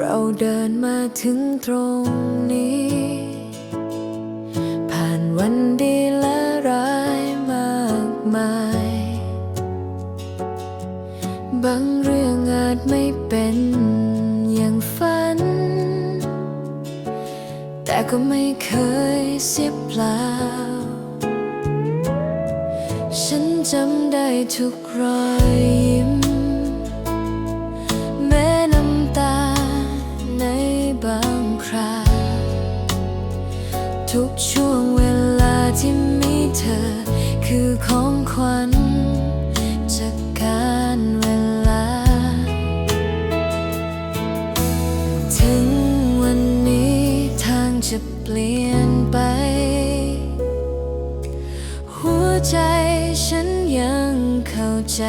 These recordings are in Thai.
เราเดินมาถึงตรงนี้ ผ่านวันดีและร้ายมากมาย บางเรื่องอาจไม่เป็นอย่างฝัน แต่ก็ไม่เคยเสียเปล่า ฉันจำได้ทุกรอยยิ้ม ทุกช่วงเวลาที่มีเธอ คือของขวัญจากการเวลา ถึงวันนี้ทางจะเปลี่ยนไป หัวใจฉันยังเข้าใจ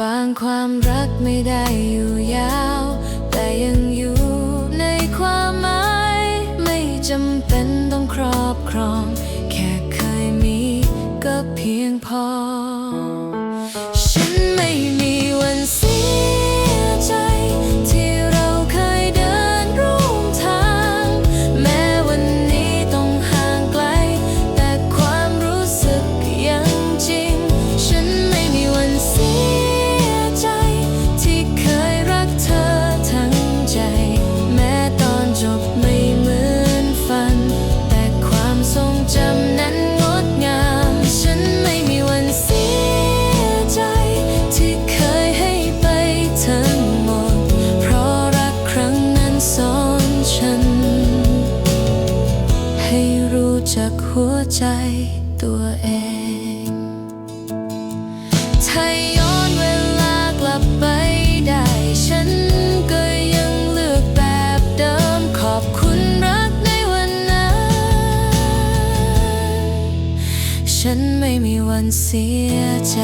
บางความรักไม่ได้อยู่ยาว แต่ยังอยู่ในความหมาย ไม่จำเป็นต้องครอบครอง แค่เคยมีก็เพียงพอ จำนั้นงดงาม ฉันไม่มีวันเสียใจ ที่เคยให้ไปทั้งหมด เพราะรักครั้งนั้นสอนฉัน ให้รู้จักหัวใจตัวเอง ฉันไม่มีวันเสียใจ